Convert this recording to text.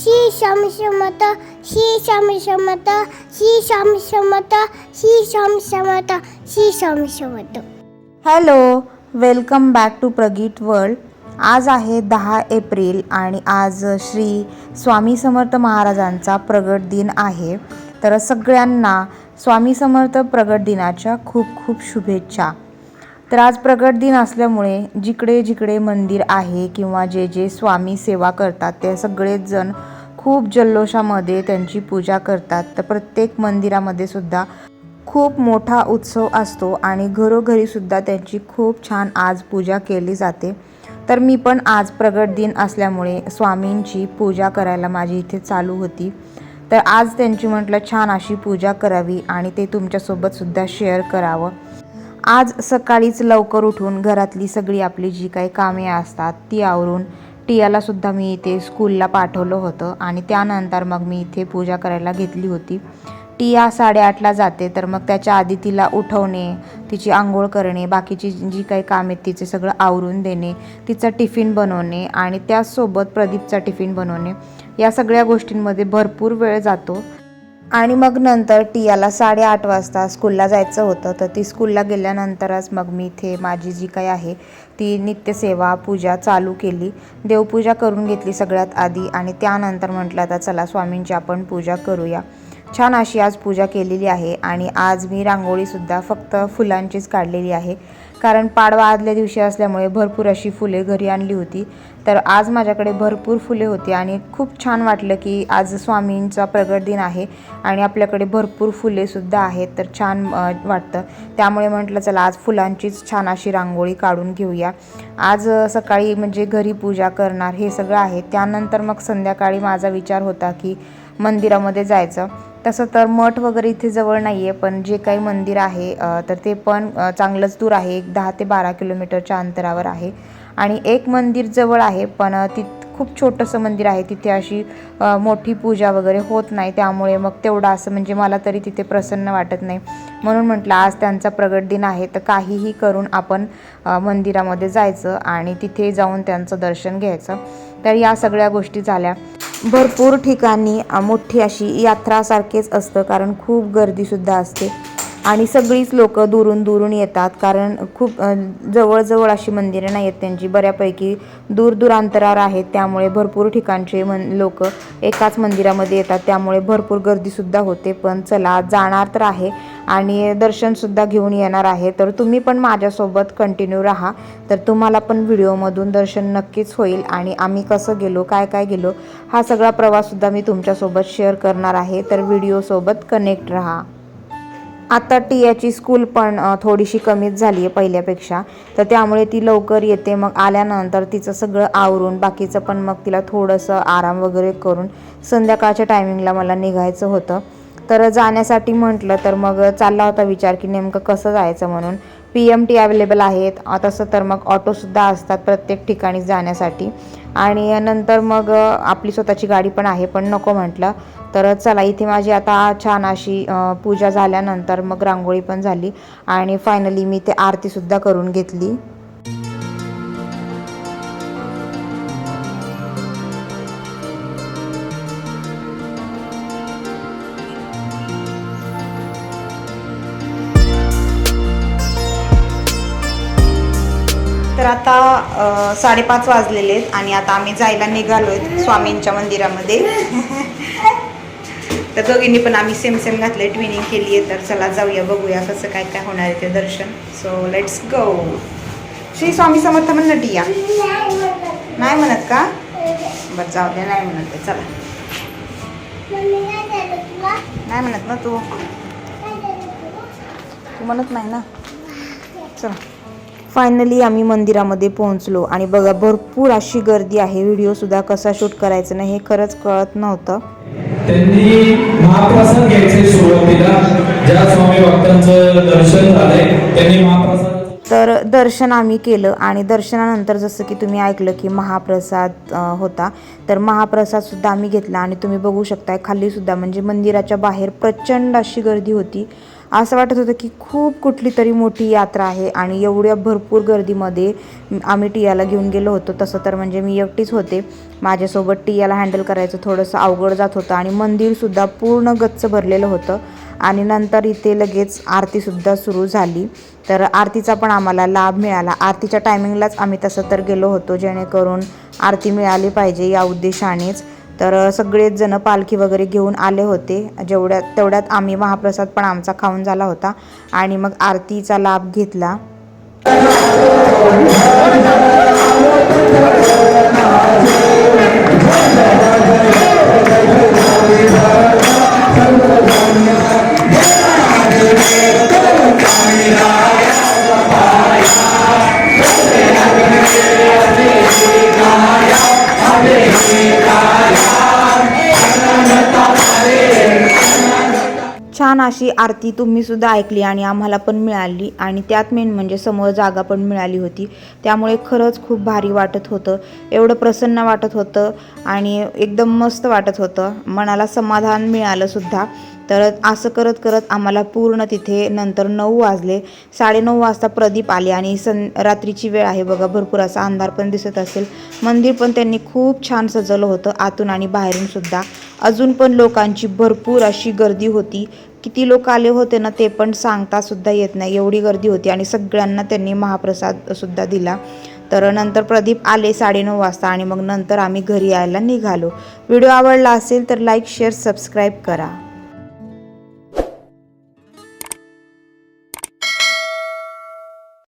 समत श्री श्याम समत श्री श्याम समत श्री श्याम समत श्री श्याम समत श्री श्याम समत हॅलो वेलकम बॅक टू प्रगीट वर्ल्ड आज आहे दहा एप्रिल आणि आज श्री स्वामी समर्थ महाराजांचा प्रगट दिन आहे. तर सगळ्यांना स्वामी समर्थ प्रगट दिनाच्या खूप खूप शुभेच्छा. तर आज प्रगट दिन असल्यामुळे जिकडे जिकडे मंदिर आहे किंवा जे जे स्वामी सेवा करतात ते सगळेच जण खूप जल्लोषामध्ये त्यांची पूजा करतात. तर प्रत्येक मंदिरामध्ये सुद्धा खूप मोठा उत्सव असतो आणि घरोघरी सुद्धा त्यांची खूप छान आज पूजा केली जाते. तर मी पण आज प्रगट दिन असल्यामुळे स्वामींची पूजा करायला माझी इथे चालू होती. तर आज त्यांची म्हटलं छान अशी पूजा करावी आणि ते तुमच्यासोबत सुद्धा शेअर करावं. आज सकाळीच लवकर उठून घरातली सगळी आपली जी काही कामे असतात ती आवरून टियाला सुद्धा मी इथे स्कूलला पाठवलं होतं आणि त्यानंतर मग मी इथे पूजा करायला घेतली होती. टिया साडेआठला जाते तर मग त्याच्या आधी तिला उठवणे तिची आंघोळ करणे बाकीची जी काही काम आहेत तिचे सगळं आवरून देणे तिचा टिफिन बनवणे आणि त्याचसोबत प्रदीपचा टिफिन बनवणे. या सगळ्या गोष्टींमध्ये भरपूर वेळ जातो. आणि मग नंतर टियाला साडेआठ वाजता स्कूलला जायचं होतं. तर ती स्कूलला गेल्यानंतरच मग मी इथे माझी जी काही आहे ती नित्यसेवा पूजा चालू केली. देवपूजा करून घेतली सगळ्यात आधी आणि त्यानंतर म्हटलं आता चला स्वामींची आपण पूजा करूया. छान अशी आज पूजा केलेली आहे आणि आज मी रांगोळीसुद्धा फक्त फुलांचीच काढलेली आहे. कारण पाडवा आदल्या दिवशी असल्यामुळे भरपूर अशी फुले घरी आणली होती. तर आज माझ्याकडे भरपूर फुले होती आणि खूप छान वाटलं की आज स्वामींचा प्रगट दिन आहे आणि आपल्याकडे भरपूर फुलेसुद्धा आहेत. तर छान वाटतं. त्यामुळे म्हटलं चला आज फुलांचीच छान अशी रांगोळी काढून घेऊया. आज सकाळी म्हणजे घरी पूजा करणार हे सगळं आहे. त्यानंतर मग संध्याकाळी माझा विचार होता की मंदिरामध्ये जायचं. तसं तर मठ वगैरे इथे जवळ नाही आहे पण जे काही मंदिर आहे तर ते पण चांगलंच दूर आहे. एक दहा ते बारा किलोमीटरच्या अंतरावर आहे. आणि एक मंदिर जवळ आहे पण तिथ ति खूप छोटंसं मंदिर आहे. तिथे अशी मोठी पूजा वगैरे होत नाही. त्यामुळे मग तेवढं असं म्हणजे मला तरी तिथे प्रसन्न वाटत नाही. म्हणून म्हटलं आज त्यांचा प्रगट दिन आहे तर काहीही करून आपण मंदिरामध्ये जायचं आणि तिथे जाऊन त्यांचं दर्शन घ्यायचं. तर या सगळ्या गोष्टी झाल्या. भरपूर ठिकाणी मोठी अशी यात्रासारखेच असतं कारण खूप गर्दीसुद्धा असते. आणि सगळीच लोक दुरून दुरून येतात कारण खूप जवळजवळ अशी मंदिरं नाही आहेत त्यांची. बऱ्यापैकी दूर दूर अंतरावर आहेत त्यामुळे भरपूर ठिकाणचे मन लोक एकाच मंदिरामध्ये येतात. त्यामुळे भरपूर गर्दीसुद्धा होते पण चला जाणार तर आहे आणि दर्शनसुद्धा घेऊन येणार आहे. तर तुम्ही पण माझ्यासोबत कंटिन्यू राहा. तर तुम्हाला पण व्हिडिओमधून दर्शन नक्कीच होईल आणि आम्ही कसं गेलो काय काय गेलो हा सगळा प्रवाससुद्धा मी तुमच्यासोबत शेअर करणार आहे. तर व्हिडिओसोबत कनेक्ट राहा. आता टियाची स्कूल पण थोडीशी कमीच झाली आहे पहिल्यापेक्षा. तर त्यामुळे ती लवकर येते. मग आल्यानंतर तिचं सगळं आवरून बाकीचं पण मग तिला थोडंसं आराम वगैरे करून संध्याकाळच्या टायमिंगला मला निघायचं होतं. तर जाण्यासाठी म्हटलं तर मग चालला होता विचार की नेमकं कसं जायचं म्हणून. पी एम टी अवेलेबल आहेत. तसं तर मग ऑटोसुद्धा असतात प्रत्येक ठिकाणी जाण्यासाठी. आणि नंतर मग आपली स्वतःची गाडी पण आहे पण नको म्हटलं. तर चला इथे माझी आता छान अशी पूजा झाल्यानंतर मग रांगोळी पण झाली. आणि फायनली मी ते आरतीसुद्धा करून घेतली. तर आता साडेपाच वाजलेले आहेत आणि आता आम्ही जायला निघालो आहेत स्वामींच्या मंदिरामध्ये. तर दोघींनी पण आम्ही सेम सेम घातले ट्विनिंग केली आहे तर चला जाऊया बघूया कसं काय काय होणार आहे ते दर्शन. So let's go Shri Swami Samarth म्हण ना टिया नाही म्हणत का? बरं जाऊ द्या नाही म्हणत चला. नाही म्हणत ना तू. तू म्हणत नाही ना? चला. फायनली आम्ही मंदिरामध्ये पोहोचलो. आणि बघा भरपूर अशी गर्दी आहे. व्हिडिओसुद्धा कसा शूट करायचं नाही हे खरंच कळत नव्हतं. त्यांनी महाप्रसाद घ्यायचे सुरुवातीला. ज्या स्वामी भक्तांचं दर्शन झालंय त्यांनी महाप्रसाद तर दर्शन आम्ही केलं. आणि दर्शनानंतर जसं की तुम्ही ऐकलं की महाप्रसाद होता. तर महाप्रसादसुद्धा आम्ही घेतला. आणि तुम्ही बघू शकताय खालीसुद्धा म्हणजे मंदिराच्या बाहेर प्रचंड अशी गर्दी होती. असं वाटत होतं की खूप कुठली तरी मोठी यात्रा आहे आणि एवढ्या भरपूर गर्दीमध्ये आम्ही टियाला घेऊन गेलो होतो. तसं तर म्हणजे मी एकटीच होते. माझ्यासोबत टियाला हँडल करायचं थोडंसं अवघड जात होतं आणि मंदिरसुद्धा पूर्ण गच्च भरलेलं होतं. आणि नंतर इथे लगेच आरतीसुद्धा सुरू झाली. तर आरतीचा पण आम्हाला लाभ मिळाला. आरतीच्या टायमिंगलाच आम्ही तसं तर गेलो होतो जेणेकरून आरती मिळाली पाहिजे या उद्देशानेच. तर सगळेच जण पालखी वगैरे घेऊन आले होते. जेवढ्यात तेवढ्यात आम्ही महाप्रसाद पण आमचा खाऊन झाला होता आणि मग आरतीचा लाभ घेतला. छान अशी आरती तुम्ही सुद्धा ऐकली आणि आम्हाला पण मिळाली. आणि त्यात मेन म्हणजे समोर जागा पण मिळाली होती. त्यामुळे खरंच खूप भारी वाटत होतं. एवढं प्रसन्न वाटत होतं आणि एकदम मस्त वाटत होतं. मनाला समाधान मिळालं सुद्धा. तर असं करत करत आम्हाला पूर्ण तिथे नंतर नऊ वाजले. साडेनऊ वाजता प्रदीप आले आणि सं रात्रीची वेळ आहे बघा भरपूर असा अंधार पण दिसत असेल. मंदिर पण त्यांनी खूप छान सजवलं होतं आतून आणि बाहेरून सुद्धा. अजून पण लोकांची भरपूर अशी गर्दी होती. किती लोक आले होते ना ते पण सांगता सुद्धा येत नाही. एवढी गर्दी होती आणि सगळ्यांना त्यांनी महाप्रसाद सुद्धा दिला. तर नंतर प्रदीप आले साडेनऊ वाजता आणि मग नंतर आम्ही घरी यायला निघालो. व्हिडिओ आवडला असेल तर लाईक शेअर सबस्क्राईब करा.